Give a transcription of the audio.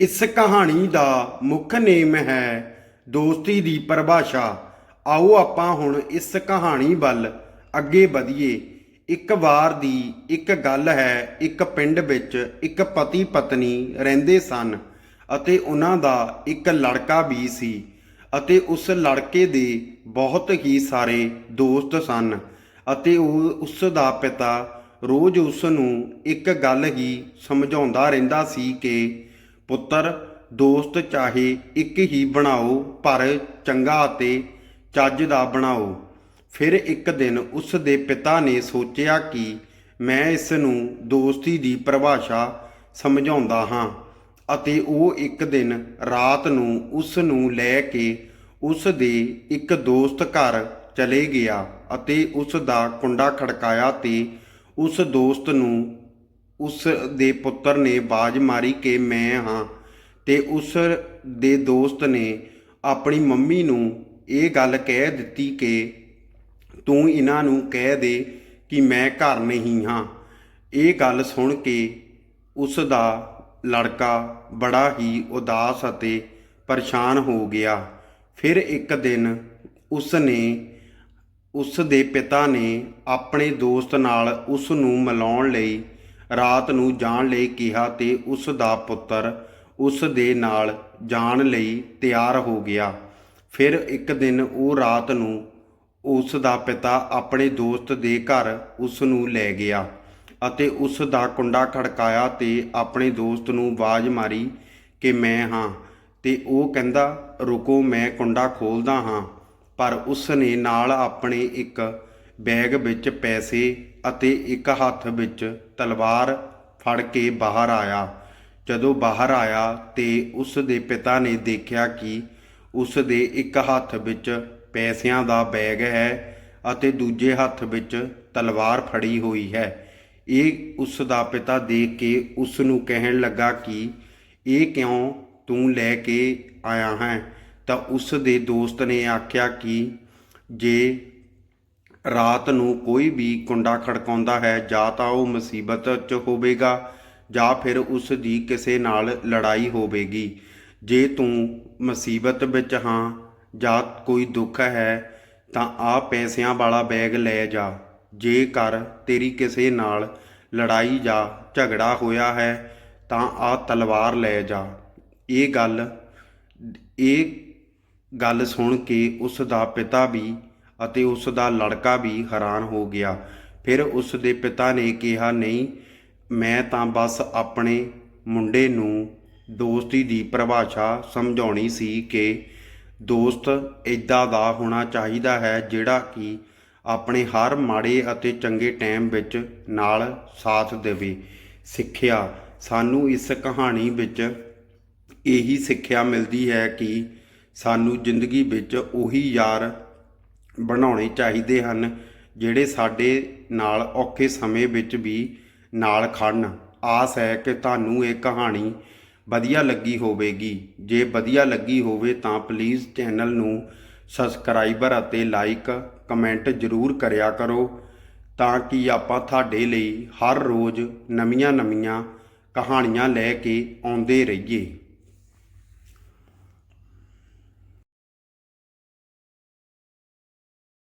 ਇਸ ਕਹਾਣੀ ਦਾ ਮੁੱਖ ਨੇਮ ਹੈ ਦੋਸਤੀ ਦੀ ਪਰਿਭਾਸ਼ਾ। ਆਓ ਆਪਾਂ ਹੁਣ ਇਸ ਕਹਾਣੀ ਵੱਲ ਅੱਗੇ ਵਧੀਏ। ਇੱਕ ਵਾਰ ਦੀ ਇੱਕ ਗੱਲ ਹੈ, ਇੱਕ ਪਿੰਡ ਵਿੱਚ ਇੱਕ ਪਤੀ ਪਤਨੀ ਰਹਿੰਦੇ ਸਨ ਅਤੇ ਉਹਨਾਂ ਦਾ ਇੱਕ ਲੜਕਾ ਵੀ ਸੀ ਅਤੇ ਉਸ ਲੜਕੇ ਦੇ ਬਹੁਤ ਹੀ ਸਾਰੇ ਦੋਸਤ ਸਨ ਅਤੇ ਉਹ ਉਸ ਦਾ ਪਿਤਾ ਰੋਜ਼ ਉਸ ਨੂੰ ਇੱਕ ਗੱਲ ਹੀ ਸਮਝਾਉਂਦਾ ਰਹਿੰਦਾ ਸੀ ਕਿ ਪੁੱਤਰ, ਦੋਸਤ ਚਾਹੇ ਇੱਕ ਹੀ ਬਣਾਓ, ਪਰ ਚੰਗਾ ਅਤੇ ਚੱਜ ਦਾ ਬਣਾਓ। ਫਿਰ ਇੱਕ ਦਿਨ ਉਸ ਦੇ ਪਿਤਾ ਨੇ ਸੋਚਿਆ ਕਿ ਮੈਂ ਇਸ ਨੂੰ ਦੋਸਤੀ ਦੀ ਪਰਿਭਾਸ਼ਾ ਸਮਝਾਉਂਦਾ ਹਾਂ ਅਤੇ ਉਹ ਇੱਕ ਦਿਨ ਰਾਤ ਨੂੰ ਉਸ ਨੂੰ ਲੈ ਕੇ ਉਸ ਦੇ ਇੱਕ ਦੋਸਤ ਘਰ ਚਲੇ ਗਿਆ ਅਤੇ ਉਸ ਦਾ ਕੁੰਡਾ ਖੜਕਾਇਆ ਤੇ ਉਸ ਦੋਸਤ ਨੂੰ ਉਸ ਦੇ ਪੁੱਤਰ ਨੇ ਬਾਜ਼ ਮਾਰੀ ਕਿ ਮੈਂ ਹਾਂ ਤੇ ਉਸ ਦੇ ਦੋਸਤ ਨੇ ਆਪਣੀ ਮੰਮੀ ਨੂੰ ਇਹ ਗੱਲ ਕਹਿ ਦਿੱਤੀ ਕਿ ਤੂੰ ਇਹਨਾਂ ਨੂੰ ਕਹਿ ਦੇ ਕਿ ਮੈਂ ਘਰ ਨਹੀਂ ਹਾਂ। ਇਹ ਗੱਲ ਸੁਣ ਕੇ ਉਸ ਦਾ ਲੜਕਾ ਬੜਾ ਹੀ ਉਦਾਸ ਅਤੇ ਪਰੇਸ਼ਾਨ ਹੋ ਗਿਆ। ਫਿਰ ਇੱਕ ਦਿਨ ਉਸ ਨੇ, ਉਸ ਦੇ ਪਿਤਾ ਨੇ ਆਪਣੇ ਦੋਸਤ ਨਾਲ ਉਸ ਨੂੰ ਮਿਲਾਉਣ ਲਈ ਰਾਤ ਨੂੰ ਜਾਣ ਲਈ ਕਿਹਾ ਤੇ ਉਸ ਦਾ ਪੁੱਤਰ ਉਸ ਦੇ ਨਾਲ ਜਾਣ ਲਈ ਤਿਆਰ ਹੋ ਗਿਆ। ਫਿਰ ਇੱਕ ਦਿਨ ਉਹ ਰਾਤ ਨੂੰ ਉਸ ਦਾ ਪਿਤਾ ਆਪਣੇ ਦੋਸਤ ਦੇ ਘਰ ਉਸ ਨੂੰ ਲੈ ਗਿਆ ਅਤੇ ਉਸ ਦਾ ਕੁੰਡਾ ਖੜਕਾਇਆ ਤੇ ਆਪਣੇ ਦੋਸਤ ਨੂੰ ਆਵਾਜ਼ ਮਾਰੀ ਕਿ ਮੈਂ ਹਾਂ ਤੇ ਉਹ ਕਹਿੰਦਾ, ਰੁਕੋ, ਮੈਂ ਕੁੰਡਾ ਖੋਲਦਾ ਹਾਂ। ਪਰ ਉਸ ਨੇ ਨਾਲ ਆਪਣੇ ਇੱਕ ਬੈਗ ਵਿੱਚ ਪੈਸੇ ਅਤੇ ਇੱਕ ਹੱਥ ਵਿੱਚ ਤਲਵਾਰ ਫੜ ਕੇ ਬਾਹਰ ਆਇਆ। ਜਦੋਂ ਬਾਹਰ ਆਇਆ ਤੇ ਉਸ ਦੇ ਪਿਤਾ ਨੇ ਦੇਖਿਆ ਕਿ ਉਸ ਦੇ ਇੱਕ ਹੱਥ ਵਿੱਚ ਪੈਸਿਆਂ ਦਾ ਬੈਗ ਹੈ ਅਤੇ ਦੂਜੇ ਹੱਥ ਵਿੱਚ ਤਲਵਾਰ ਫੜੀ ਹੋਈ ਹੈ। ਇਹ ਉਸ ਦਾ ਪਿਤਾ ਦੇਖ ਕੇ ਉਸ ਨੂੰ ਕਹਿਣ ਲੱਗਾ ਕਿ, ਇਹ ਕਿਉਂ ਤੂੰ ਲੈ ਕੇ ਆਇਆ ਹੈ? ਤਾਂ ਉਸ ਦੇ ਦੋਸਤ ਨੇ ਆਖਿਆ ਕਿ, ਜੇ ਰਾਤ ਨੂੰ ਕੋਈ ਵੀ ਕੁੰਡਾ ਖੜਕਾਉਂਦਾ ਹੈ, ਜਾਂ ਤਾਂ ਉਹ ਮੁਸੀਬਤ 'ਚ ਹੋਵੇਗਾ, ਜਾਂ ਫਿਰ ਉਸ ਦੀ ਕਿਸੇ ਨਾਲ ਲੜਾਈ ਹੋਵੇਗੀ। ਜੇ ਤੂੰ ਮੁਸੀਬਤ ਵਿੱਚ ਹਾਂ, ਜਾਂ ਕੋਈ ਦੁੱਖ ਹੈ, ਤਾਂ ਆ ਪੈਸਿਆਂ ਵਾਲਾ ਬੈਗ ਲੈ ਜਾ। ਜੇਕਰ ਤੇਰੀ ਕਿਸੇ ਨਾਲ ਲੜਾਈ ਜਾਂ ਝਗੜਾ ਹੋਇਆ ਹੈ, ਤਾਂ ਆ ਤਲਵਾਰ ਲੈ ਜਾ। ਇਹ ਗੱਲ ਇਹ ਗੱਲ ਸੁਣ ਕੇ ਉਸ ਦਾ ਪਿਤਾ ਵੀ ਅਤੇ ਉਸ ਦਾ ਲੜਕਾ ਵੀ ਹੈਰਾਨ ਹੋ ਗਿਆ। ਫਿਰ ਉਸ ਦੇ ਪਿਤਾ ਨੇ ਕਿਹਾ, ਨਹੀਂ, ਮੈਂ ਤਾਂ ਬਸ ਆਪਣੇ ਮੁੰਡੇ ਨੂੰ ਦੋਸਤੀ ਦੀ ਪਰਿਭਾਸ਼ਾ ਸਮਝਾਉਣੀ ਸੀ ਕਿ ਦੋਸਤ ਇਦਾਂ ਦਾ ਹੋਣਾ ਚਾਹੀਦਾ ਹੈ ਜਿਹੜਾ ਕਿ ਆਪਣੇ ਹਰ ਮਾੜੇ ਅਤੇ ਚੰਗੇ ਟਾਈਮ ਵਿੱਚ ਨਾਲ ਸਾਥ ਦੇਵੇ। ਸਿੱਖਿਆ, ਸਾਨੂੰ ਇਸ ਕਹਾਣੀ ਵਿੱਚ ਇਹੀ ਸਿੱਖਿਆ ਮਿਲਦੀ ਹੈ ਕਿ ਸਾਨੂੰ ਜ਼ਿੰਦਗੀ ਵਿੱਚ ਉਹੀ ਯਾਰ ਬਣਾਉਣੇ ਚਾਹੀਦੇ ਹਨ, ਜਿਹੜੇ ਸਾਡੇ ਨਾਲ ਔਖੇ ਸਮੇਂ ਵਿੱਚ ਵੀ ਨਾਲ ਖੜਨ ਆਸ ਹੈ ਕਿ ਤੁਹਾਨੂੰ ਇਹ ਕਹਾਣੀ ਵਧੀਆ ਲੱਗੀ ਹੋਵੇਗੀ। ਜੇ ਵਧੀਆ ਲੱਗੀ ਹੋਵੇ ਤਾਂ ਪਲੀਜ਼ ਚੈਨਲ ਨੂੰ ਸਬਸਕ੍ਰਾਈਬਰ ਅਤੇ ਲਾਈਕ ਕਮੈਂਟ ਜ਼ਰੂਰ ਕਰਿਆ ਕਰੋ, ਤਾਂ ਕਿ ਆਪਾਂ ਤੁਹਾਡੇ ਲਈ ਹਰ ਰੋਜ਼ ਨਵੀਆਂ-ਨਵੀਆਂ ਕਹਾਣੀਆਂ ਲੈ ਕੇ ਆਉਂਦੇ ਰਹੀਏ।